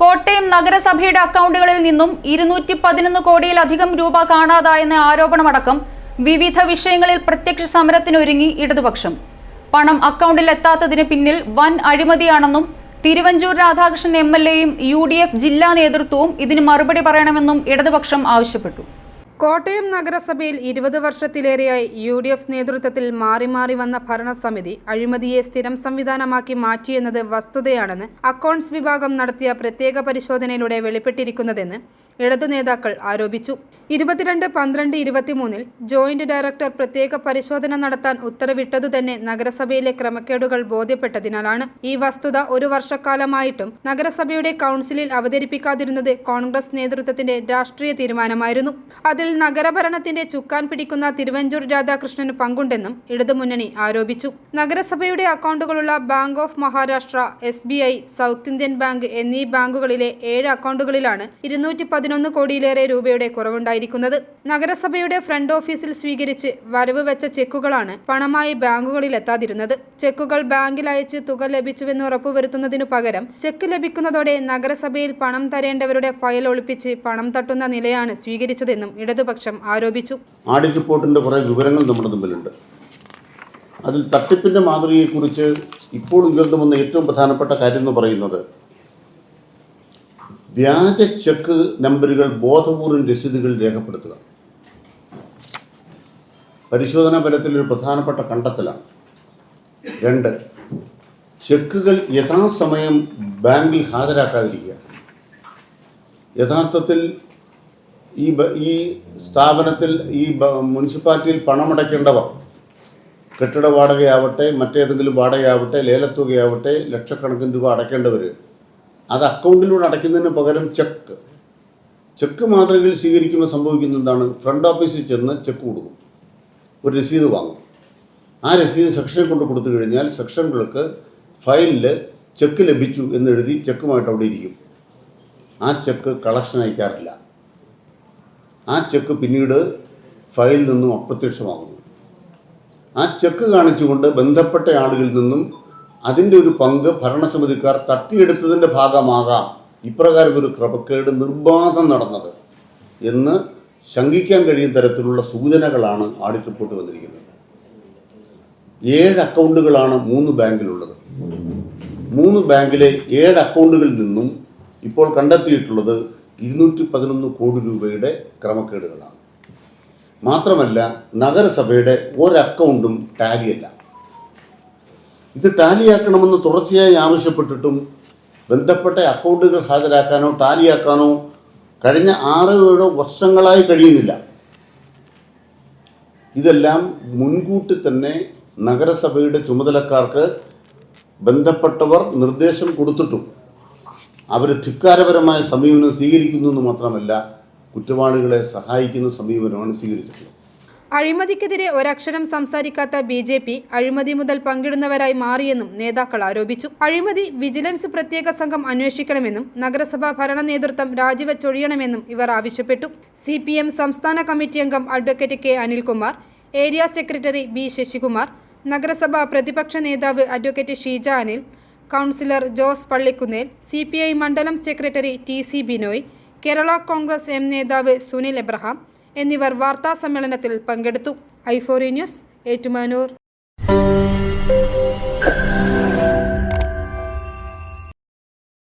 കോട്ടയം നഗരസഭയുടെ അക്കൗണ്ടുകളിൽ നിന്നും ഇരുന്നൂറ്റി പതിനൊന്ന് കോടിയിലധികം രൂപ കാണാതായെന്ന ആരോപണമടക്കം വിവിധ വിഷയങ്ങളിൽ പ്രത്യക്ഷ സമരത്തിനൊരുങ്ങി ഇടതുപക്ഷം. പണം അക്കൗണ്ടിൽ എത്താത്തതിന് പിന്നിൽ വൻ അഴിമതിയാണെന്നും തിരുവഞ്ചൂർ രാധാകൃഷ്ണൻ എം എൽ എയും യു ഡി എഫ് ജില്ലാ നേതൃത്വവും ഇതിന് മറുപടി പറയണമെന്നും ഇടതുപക്ഷം ആവശ്യപ്പെട്ടു. കോട്ടയം നഗരസഭയിൽ ഇരുപത് വർഷത്തിലേറെയായി യു ഡി എഫ് നേതൃത്വത്തിൽ മാറി മാറി വന്ന ഭരണസമിതി അഴിമതിയെ സ്ഥിരം സംവിധാനമാക്കി മാറ്റിയെന്നത് വസ്തുതയാണെന്ന് അക്കൗണ്ട്സ് വിഭാഗം നടത്തിയ പ്രത്യേക പരിശോധനയിലൂടെ വെളിപ്പെട്ടിരിക്കുന്നതെന്ന് ഇടതു നേതാക്കൾ ആരോപിച്ചു. ഇരുപത്തിരണ്ട് പന്ത്രണ്ട് ഇരുപത്തിമൂന്നിൽ ജോയിന്റ് ഡയറക്ടർ പ്രത്യേക പരിശോധന നടത്താൻ ഉത്തരവിട്ടതു തന്നെ നഗരസഭയിലെ ക്രമക്കേടുകൾ ബോധ്യപ്പെട്ടതിനാലാണ് ഈ വസ്തുത ഒരു വർഷക്കാലമായിട്ടും നഗരസഭയുടെ കൗൺസിലിൽ അവതരിപ്പിക്കാതിരുന്നത് കോൺഗ്രസ് നേതൃത്വത്തിന്റെ രാഷ്ട്രീയ തീരുമാനമായിരുന്നു. അതിൽ നഗരഭരണത്തിന്റെ ചുക്കാൻ പിടിക്കുന്ന തിരുവഞ്ചൂർ രാധാകൃഷ്ണന് പങ്കുണ്ടെന്നും ഇടതുമുന്നണി ആരോപിച്ചു. നഗരസഭയുടെ അക്കൗണ്ടുകളുള്ള bank of Maharashtra S B I South Indian bank എന്നീ ബാങ്കുകളിലെ ഏഴ് അക്കൗണ്ടുകളിലാണ് ഇരുന്നൂറ്റി പതിനൊന്ന് കോടിയിലേറെ രൂപയുടെ കുറവുണ്ടായിരിക്കുന്നത് നഗരസഭയുടെ ഫ്രണ്ട് ഓഫീസിൽ സ്വീകരിച്ച് വരവ് വെച്ച ചെക്കുകളാണ് പണമായി ബാങ്കുകളിൽ എത്താതിരുന്നത്. ചെക്കുകൾ ബാങ്കിൽ അയച്ച് തുക ലഭിച്ചുവെന്ന് ഉറപ്പുവരുത്തുന്നതിനു പകരം ചെക്ക് ലഭിക്കുന്നതോടെ നഗരസഭയിൽ പണം തരേണ്ടവരുടെ ഫയൽ ഒളിപ്പിച്ച് പണം തട്ടുന്ന നിലയാണ് സ്വീകരിച്ചതെന്നും ഇടതുപക്ഷം ആരോപിച്ചു. ആഡിറ്റ് റിപ്പോർട്ടിന്റെ കുറേ വിവരങ്ങൾ നമ്മുടെ മുമ്പിലുണ്ട്. അതിൽ തട്ടിപ്പിന്റെ മാതൃകയെക്കുറിച്ച് ഇപ്പോൾ ഉയർന്നു വന്ന ഏറ്റവും പ്രധാനപ്പെട്ട കാര്യം എന്ന് പറയുന്നത് വ്യാജ ചെക്ക് നമ്പറുകൾ ബോധപൂർവം രസീതുകൾ രേഖപ്പെടുത്തുക. പരിശോധനാ ഫലത്തിൽ ഒരു പ്രധാനപ്പെട്ട കണ്ടെത്തലാണ്. രണ്ട് ചെക്കുകൾ യഥാസമയം ബാങ്കിൽ ഹാജരാക്കാതിരിക്കുക. യഥാർത്ഥത്തിൽ ഈ ഈ സ്ഥാപനത്തിൽ ഈ മുനിസിപ്പാലിറ്റിയിൽ പണമടയ്ക്കേണ്ടവർ കെട്ടിട വാടകയാവട്ടെ മറ്റേതെങ്കിലും വാടകയാവട്ടെ ലേലത്തുകയാവട്ടെ ലക്ഷക്കണക്കിന് രൂപ അടയ്ക്കേണ്ടവർ അത് അക്കൗണ്ടിലൂടെ അടയ്ക്കുന്നതിന് പകരം ചെക്ക്. ചെക്ക് മാതൃകയിൽ സ്വീകരിക്കുമ്പോൾ സംഭവിക്കുന്ന എന്താണ് ഫ്രണ്ട് ഓഫീസിൽ ചെന്ന് ചെക്ക് കൊടുക്കും. ഒരു രസീത് വാങ്ങും. ആ രസീത് സെക്ഷനെ കൊണ്ട് കൊടുത്തു കഴിഞ്ഞാൽ സെക്ഷനുകൾക്ക് ഫയലിൽ ചെക്ക് ലഭിച്ചു എന്നെഴുതി ചെക്കുമായിട്ട് അവിടെ ഇരിക്കും. ആ ചെക്ക് കളക്ഷൻ അയക്കാറില്ല. ആ ചെക്ക് പിന്നീട് ഫയലിൽ നിന്നും അപ്രത്യക്ഷമാകുന്നു. ആ ചെക്ക് കാണിച്ചുകൊണ്ട് ബന്ധപ്പെട്ട ആളുകളിൽ നിന്നും അതിന്റെ ഒരു പങ്ക് ഭരണസമിതിക്കാർ തട്ടിയെടുത്തതിന്റെ ഭാഗമാകാം. ഇപ്രകാരം ഒരു ക്രമക്കേട് നിർബാധം നടന്നത് എന്ന് ശങ്കിക്കാൻ കഴിയുന്ന തരത്തിലുള്ള സൂചനകളാണ് ആഡിറ്റ് റിപ്പോർട്ട് വന്നിരിക്കുന്നത്. ഏഴ് അക്കൗണ്ടുകളാണ് മൂന്ന് ബാങ്കിലുള്ളത്. മൂന്ന് ബാങ്കിലെ ഏഴ് അക്കൗണ്ടുകളിൽ നിന്നും ഇപ്പോൾ കണ്ടെത്തിയിട്ടുള്ളത് ഇരുന്നൂറ്റി പതിനൊന്ന് കോടി രൂപയുടെ ക്രമക്കേടുകളാണ്. മാത്രമല്ല നഗരസഭയുടെ ഒരക്കൗണ്ടും ടാലിയല്ല ഇത് ടാലിയാക്കണമെന്ന് തുടർച്ചയായി ആവശ്യപ്പെട്ടിട്ടും ബന്ധപ്പെട്ട അക്കൗണ്ടുകൾ ഹാജരാക്കാനോ ടാലിയാക്കാനോ കഴിഞ്ഞ ആറ് ഏഴോ വർഷങ്ങളായി കഴിയുന്നില്ല. ഇതെല്ലാം മുൻകൂട്ടി തന്നെ നഗരസഭയുടെ ചുമതലക്കാർക്ക് ബന്ധപ്പെട്ടവർ നിർദ്ദേശം കൊടുത്തിട്ടും അവർ ധിക്കാരപരമായ സമീപനം സ്വീകരിക്കുന്നു എന്ന് മാത്രമല്ല കുറ്റവാളികളെ സഹായിക്കുന്ന സമീപനമാണ് സ്വീകരിച്ചിട്ടുള്ളത്. അഴിമതിക്കെതിരെ ഒരക്ഷരം സംസാരിക്കാത്ത ബി ജെ പി അഴിമതി മുതൽ പങ്കിടുന്നവരായി മാറിയെന്നും നേതാക്കൾ ആരോപിച്ചു. അഴിമതി വിജിലൻസ് പ്രത്യേക സംഘം അന്വേഷിക്കണമെന്നും നഗരസഭാ ഭരണ നേതൃത്വം രാജിവെച്ചൊഴിയണമെന്നും ഇവർ ആവശ്യപ്പെട്ടു. സി സംസ്ഥാന കമ്മിറ്റി അംഗം advocate K Anilkumar area secretary B Sasikumar നഗരസഭാ പ്രതിപക്ഷ നേതാവ് advocate Sheeja Anil councillor Jose Pallikkunnel C മണ്ഡലം secretary T C Binoy Kerala Congress M നേതാവ് സുനിൽ എബ്രഹാം എന്നിവർ വാർത്താ സമ്മേളനത്തിൽ പങ്കെടുത്തു ഐഫോറി ന്യൂസ് ഏറ്റുമാനൂർ.